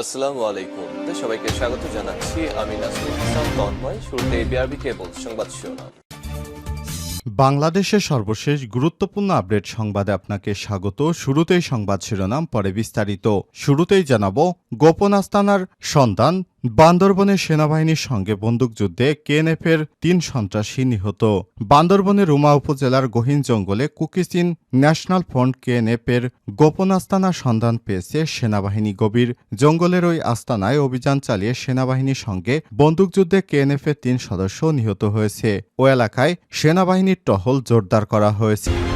আসসালামু আলাইকুম। সবাইকে স্বাগত জানাচ্ছি। আমি নাসরুল হাসান তন্ময়। শুরুতে বিআরবি কেবল সংবাদ শিরোনাম। বাংলাদেশের সর্বশেষ গুরুত্বপূর্ণ আপডেট সংবাদে আপনাকে স্বাগত। শুরুতেই সংবাদ শিরোনাম, পরে বিস্তারিত। শুরুতেই জানাব, গোপন আস্তানার সন্ধান বান্দরবনের সেনাবাহিনীর সঙ্গে বন্দুকযুদ্ধে কেএনএফের তিন সন্ত্রাসী নিহত। বান্দরবনের রুমা উপজেলার গহীন জঙ্গলে কুকিচিন ন্যাশনাল ফ্রন্ট কেএনএফের গোপন আস্তানার সন্ধান পেয়েছে সেনাবাহিনী গভীর। জঙ্গলের ওই আস্তানায় অভিযান চালিয়ে সেনাবাহিনীর সঙ্গে বন্দুকযুদ্ধে কেএনএফের তিন সদস্য নিহত হয়েছে। ও এলাকায় সেনাবাহিনীর টহল জোরদার করা হয়েছে।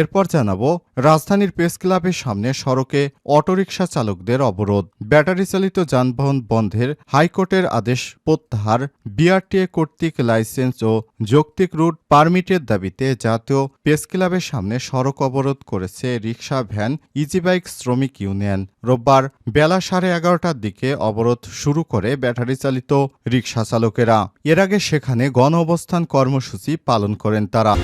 এরপর জানাব, রাজধানীর প্রেস ক্লাবের সামনে সড়কে অটোরিকশা চালকদের অবরোধ। ব্যাটারি চালিত যানবাহন বন্ধের হাইকোর্টের আদেশ প্রত্যাহার। বিআরটিএ কর্তৃক লাইসেন্স ও যৌক্তিক রুট পারমিটের দাবিতে জাতীয় প্রেস ক্লাবের সামনে সড়ক অবরোধ করেছে রিকশা ভ্যান, ইজিবাইক শ্রমিক ইউনিয়ন। রোববার বেলা সাড়ে এগারোটার দিকে অবরোধ শুরু করে ব্যাটারি চালিত রিকশা চালকেরা। এর আগে সেখানে গণ অবস্থান কর্মসূচি পালন করেন তারা।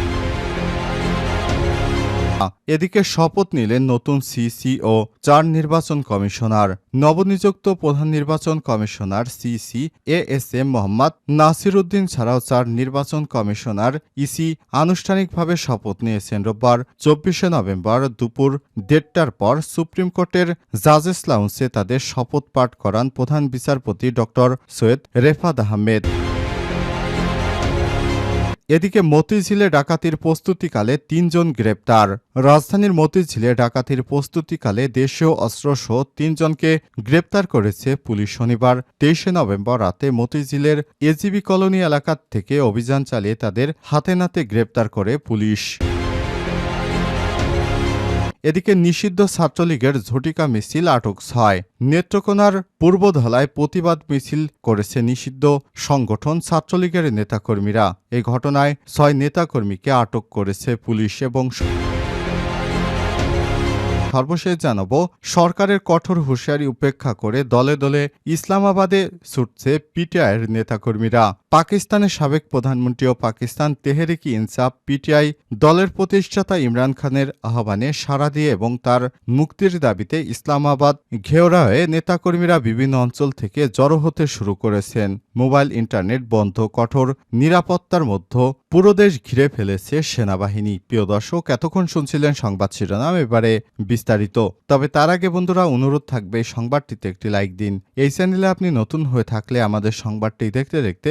এদিকে শপথ নিলেন নতুন সিসি ও চার নির্বাচন কমিশনার। নবনিযুক্ত প্রধান নির্বাচন commissioner CC A S M Mohammad Nasir Uddin ছাড়াও চার নির্বাচন কমিশনার ইসি আনুষ্ঠানিকভাবে শপথ নিয়েছেন রোববার, চব্বিশে নভেম্বর দুপুর দেড়টার পর সুপ্রিম কোর্টের জাজেস লাউন্সে তাদের শপথ পাঠ করান প্রধান বিচারপতি ড সৈয়দ রেফাত আহমেদ। এদিকে মতিঝিলে ডাকাতির প্রস্তুতিকালে তিনজন গ্রেপ্তার। রাজধানীর মতিঝিলে ডাকাতির প্রস্তুতিকালে দেশীয় অস্ত্রসহ তিনজনকে গ্রেপ্তার করেছে পুলিশ শনিবার, তেইশে নভেম্বর রাতে মতিঝিলের এজিবি কলোনি এলাকা থেকে অভিযান চালিয়ে তাদের হাতে নাতে গ্রেপ্তার করে পুলিশ। এদিকে নিষিদ্ধ ছাত্রলীগের ঝটিকা মিছিল আটক ছয়। নেত্রকোনার পূর্বধলায় প্রতিবাদ মিছিল করেছে নিষিদ্ধ সংগঠন ছাত্রলীগের নেতাকর্মীরা। এই ঘটনায় ছয় নেতাকর্মীকে আটক করেছে পুলিশ এবং সর্বশেষ জানাব, সরকারের কঠোর হুঁশিয়ারি উপেক্ষা করে দলে দলে ইসলামাবাদে ছুটছে পিটিআইয়ের নেতাকর্মীরা। পাকিস্তানের সাবেক প্রধানমন্ত্রী ও পাকিস্তান তেহরিকি ইনসাফ পিটিআই দলের প্রতিষ্ঠাতা ইমরান খানের আহ্বানে সাড়া দিয়ে এবং তার মুক্তির দাবিতে ইসলামাবাদ ঘেওড়া হয়ে নেতাকর্মীরা বিভিন্ন অঞ্চল থেকে জড়ো হতে শুরু করেছেন। মোবাইল ইন্টারনেট বন্ধ, কঠোর নিরাপত্তার মধ্যে পুরো দেশ ঘিরে ফেলেছে সেনাবাহিনী। প্রিয় দর্শক, এতক্ষণ শুনছিলেন সংবাদ শিরোনাম, এবারে বিস্তারিত। তবে তার আগে বন্ধুরা, অনুরোধ থাকবে সংবাদটিতে একটি লাইক দিন। এই চ্যানেলে আপনি নতুন হয়ে থাকলে আমাদের সংবাদটি দেখতে দেখতে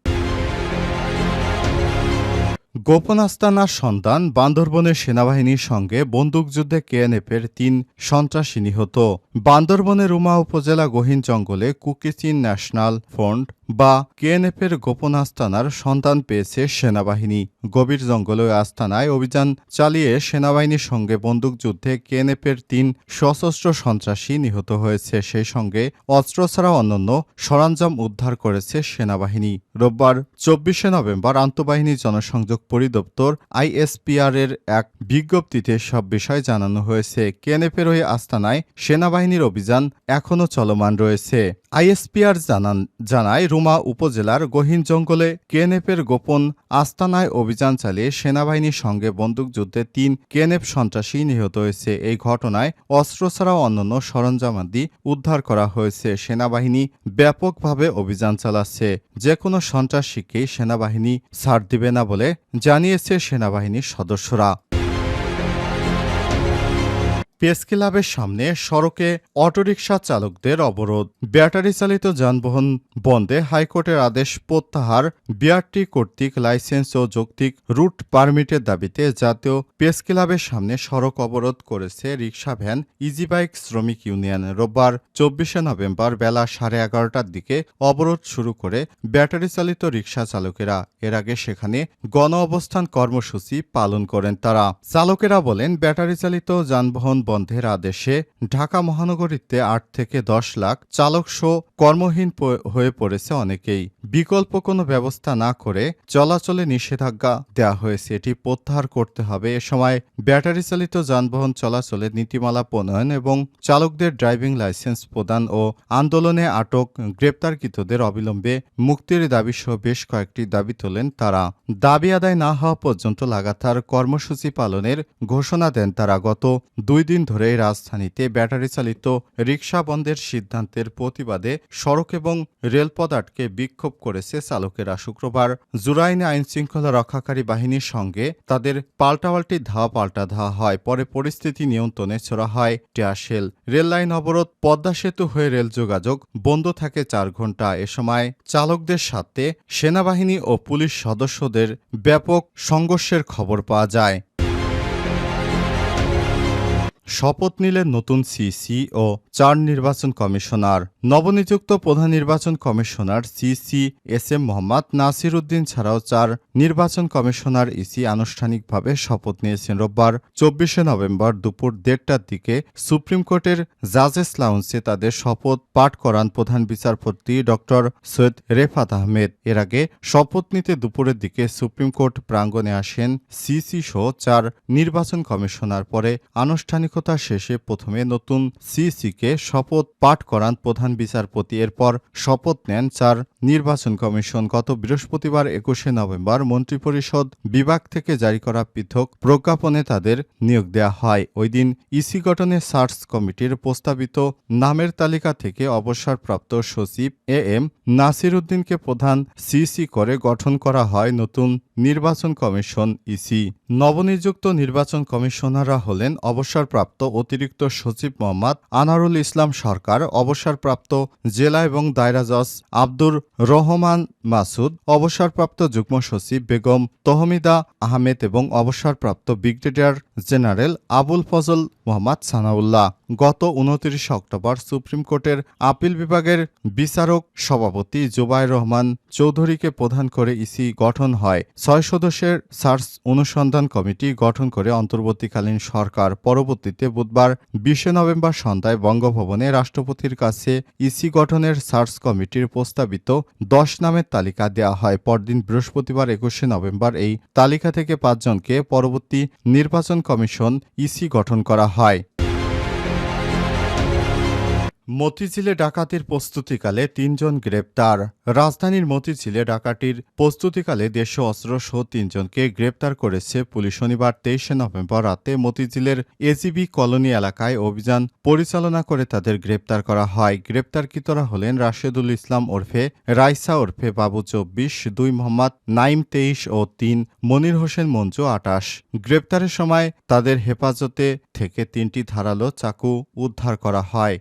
গোপন আস্তানার সন্তান বান্দরবনের সেনাবাহিনীর সঙ্গে বন্দুকযুদ্ধে কেএনএফের তিন সন্ত্রাসী নিহত। বান্দরবনের রুমা উপজেলা গহীন জঙ্গলে কুকিচিন ন্যাশনাল ফ্রন্ট বা কেএনএফের গোপন আস্তানার সন্তান পেয়েছে সেনাবাহিনী। গভীর জঙ্গলে আস্তানায় অভিযান চালিয়ে সেনাবাহিনীর সঙ্গে বন্দুকযুদ্ধে কেএনএফের তিন সশস্ত্র সন্ত্রাসী নিহত হয়েছে। সেই সঙ্গে অস্ত্র ছাড়া অন্যান্য সরঞ্জাম উদ্ধার করেছে সেনাবাহিনী। রোববার চব্বিশে নভেম্বর আন্তঃবাহিনী জনসংযোগ পরিদপ্তর আইএসপিআর এর এক বিজ্ঞপ্তিতে সব বিষয় জানানো হয়েছে। কেএনএফের ওই আস্তানায় সেনাবাহিনীর অভিযান এখনও চলমান রয়েছে। আইএসপিআর জানান, জানায়, রুমা উপজেলার গহীন জঙ্গলে কেএনএফের গোপন আস্তানায় অভিযান চালিয়ে সেনাবাহিনীর সঙ্গে বন্দুকযুদ্ধে তিন কেএনএফ সন্ত্রাসী নিহত হয়েছে। এই ঘটনায় অস্ত্র ছাড়াও অন্যান্য সরঞ্জামাদি উদ্ধার করা হয়েছে। সেনাবাহিনী ব্যাপকভাবে অভিযান চালাচ্ছে। যে কোনো সন্ত্রাসীকেই সেনাবাহিনী ছাড় দিবে না বলে জানিয়েছে সেনাবাহিনীর সদস্যরা। প্রেস ক্লাবের সামনে সড়কে অটোরিকশা চালকদের অবরোধ। ব্যাটারি চালিত যানবাহন বন্ধে হাইকোর্টের আদেশ প্রত্যাহার। বিআরটি কর্তৃক লাইসেন্স ও যৌক্তিক রুট পারমিটের দাবিতে জাতীয় প্রেস ক্লাবের সামনে সড়ক অবরোধ করেছে রিকশা ভ্যান ইজিবাইক শ্রমিক ইউনিয়ন। রোববার চব্বিশে নভেম্বর বেলা সাড়ে এগারোটার দিকে অবরোধ শুরু করে ব্যাটারি চালিত রিকশা চালকেরা। এর আগে সেখানে গণ অবস্থান কর্মসূচি পালন করেন তারা। চালকেরা বলেন ব্যাটারি চালিত যানবাহন বন্ধের আদেশে ঢাকা মহানগরীতে আট থেকে দশ লাখ চালক সহ কর্মহীন হয়ে পড়েছে অনেকেই। বিকল্প কোনো ব্যবস্থা না করে চলাচলে নিষেধাজ্ঞা দেওয়া হয়েছে। এটি প্রত্যাহার করতে হবে। এ সময় ব্যাটারি চালিত যানবাহন চলাচলে নীতিমালা প্রণয়ন এবং চালকদের ড্রাইভিং লাইসেন্স প্রদান ও আন্দোলনে আটক গ্রেপ্তারকৃতদের অবিলম্বে মুক্তির দাবি সহ বেশ কয়েকটি দাবি তোলেন তারা। দাবি আদায় না হওয়া পর্যন্ত লাগাতার কর্মসূচি পালনের ঘোষণা দেন তারা। গত দুই দিন ধরে রাজধানীতে ব্যাটারি চালিত রিক্সা বন্ধের সিদ্ধান্তের প্রতিবাদে সড়ক এবং রেলপথ আটকে বিক্ষোভ করেছে চালকেরা শুক্রবার। জুরাইনে আইনশৃঙ্খলা রক্ষাকারী বাহিনীর সঙ্গে তাদের পাল্টাপাল্টি ধাওয়া পাল্টা ধাওয়া হয়, পরে পরিস্থিতি নিয়ন্ত্রণে ছোড়া হয় টিয়াশেল রেল লাইন অবরোধ, পদ্মা সেতু হয়ে রেল যোগাযোগ বন্ধ থাকে চার ঘণ্টা এ সময় চালকদের সাথে সেনাবাহিনী ও পুলিশ সদস্যদের ব্যাপক সংঘর্ষের খবর পাওয়া যায়। শপথ নিলেন নতুন সিসি ও চার নির্বাচন কমিশনার। নবনিযুক্ত প্রধান নির্বাচন কমিশনার সিসি এস এম মোহাম্মদ নাসির উদ্দিন ছাড়াও চার নির্বাচন কমিশনার ইসি আনুষ্ঠানিকভাবে শপথ নিয়েছেন রোববার, চব্বিশে নভেম্বর দুপুর দেড়টার দিকে। সুপ্রিম কোর্টের জাজেস লাউন্সে তাদের শপথ পাঠ করান প্রধান বিচারপতি ড সৈয়দ রেফাত আহমেদ। এর আগে শপথ নিতে দুপুরের দিকে সুপ্রিম কোর্ট প্রাঙ্গণে আসেন সিসি সহ চার নির্বাচন কমিশনার। পরে আনুষ্ঠানিকতা শেষে প্রথমে নতুন সিসিকে শপথ পাঠ করান প্রধান বিচারপতি। এরপর শপথ নেন চার নির্বাচন কমিশন। গত বৃহস্পতিবার একুশে নভেম্বর মন্ত্রিপরিষদ বিভাগ থেকে জারি করা পৃথক প্রজ্ঞাপনে তাদের নিয়োগ দেওয়া হয়। ওই দিন ইসি গঠনে সার্চ কমিটির প্রস্তাবিত নামের তালিকা থেকে অবসরপ্রাপ্ত সচিব এ এম নাসির উদ্দিনকে প্রধান সিসি করে গঠন করা হয়। নতুন নির্বাচন কমিশন ইসি নবনিযুক্ত নির্বাচন কমিশনাররা হলেন অবসরপ্রাপ্ত অতিরিক্ত সচিব মোহাম্মদ আনারুল ইসলাম সরকার, অবসরপ্রাপ্ত জেলা এবং দায়রা জজ আব্দুর রহমান মাসুদ, অবসরপ্রাপ্ত যুগ্ম সচিব বেগম তহমিদা আহমেদ এবং অবসরপ্রাপ্ত ব্রিগেডিয়ার জেনারেল আবুল ফজল মোহাম্মদ সানাউল্লাহ গত উনত্রিশ অক্টোবর সুপ্রিম কোর্টের আপিল বিভাগের বিচারক সভাপতি জুবাইর রহমান চৌধুরীকে প্রধান করে ইসি গঠন হয়। ছয় সদস্যের সার্চ অনুসন্ধান কমিটি গঠন করে অন্তর্বর্তীকালীন সরকার। পরবর্তীতে বুধবার বিশে নভেম্বর সন্ধ্যায় বঙ্গভবনে রাষ্ট্রপতির কাছে ইসি গঠনের সার্চ কমিটির প্রস্তাবিত দশ নামের তালিকা দেওয়া হয়। পরদিন বৃহস্পতিবার একুশে নভেম্বর এই তালিকা থেকে পাঁচজনকে পরবর্তী নির্বাচন কমিশন ইসি গঠন করা হয়। মতিঝিলে ডাকাতির প্রস্তুতিকালে তিনজন গ্রেপ্তার। রাজধানীর মতিঝিলে ডাকাতির প্রস্তুতিকালে দেশীয় অস্ত্রসহ তিনজনকে গ্রেপ্তার করেছে পুলিশ। শনিবার তেইশে নভেম্বর রাতে মতিঝিলের এজিবি কলোনি এলাকায় অভিযান পরিচালনা করে তাদের গ্রেপ্তার করা হয়। গ্রেপ্তারকৃতরা হলেন রাশেদুল ইসলাম ওরফে রাইসা ওরফে বাবু চব্বিশ, দুই মোহাম্মদ নাইম তেইশ ও তিন মনির হোসেন মঞ্জু আটাশ। গ্রেপ্তারের সময় তাদের হেফাজতে থেকে তিনটি ধারালো চাকু উদ্ধার করা হয়।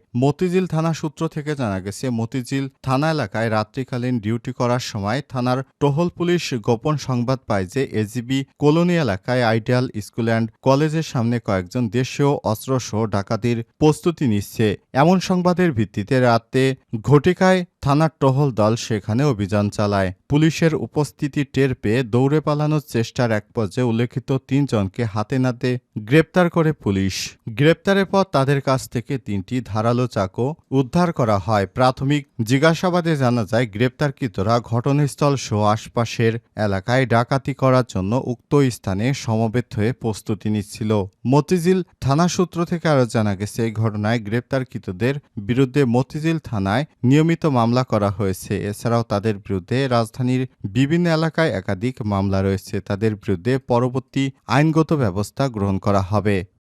মতিঝিল থানা সূত্র থেকে জানা গেছে, মতিঝিল থানা এলাকায় রাত্রিকালীন ডিউটি করার সময় থানার টহল পুলিশ গোপন সংবাদ পায় যে এজিবি কলোনি এলাকায় আইডিয়াল স্কুল অ্যান্ড কলেজের সামনে কয়েকজন দেশীয় অস্ত্রসহ ডাকাতির প্রস্তুতি নিচ্ছে। এমন সংবাদের ভিত্তিতে রাতে ঘটিকায় থানার টহল দল সেখানে অভিযান চালায়। পুলিশের উপস্থিতি টের পেয়ে দৌড়ে পালানোর চেষ্টার এক পর্যায়ে উল্লেখিত তিনজনকে হাতে নাতে গ্রেপ্তার করে পুলিশ। গ্রেপ্তারের পর তাদের কাছ থেকে তিনটি ধারালো চাকু উদ্ধার করা হয়। প্রাথমিক জিজ্ঞাসাবাদে জানা যায়, গ্রেপ্তারকৃতরা ঘটনাস্থল সহ আশপাশের এলাকায় ডাকাতি করার জন্য উক্ত স্থানে সমবেত হয়ে প্রস্তুতি নিচ্ছিল। মতিঝিল থানা সূত্র থেকে আরও জানা গেছে, এই ঘটনায় গ্রেপ্তারকৃতদের বিরুদ্ধে মতিঝিল থানায় নিয়মিত মামলা করা হয়েছে। এছাড়াও তাদের বিরুদ্ধে রাজধানীর বিভিন্ন এলাকায় একাধিক মামলা রয়েছে। তাদের বিরুদ্ধে পরবর্তী আইনগত ব্যবস্থা গ্রহণ করা হবে।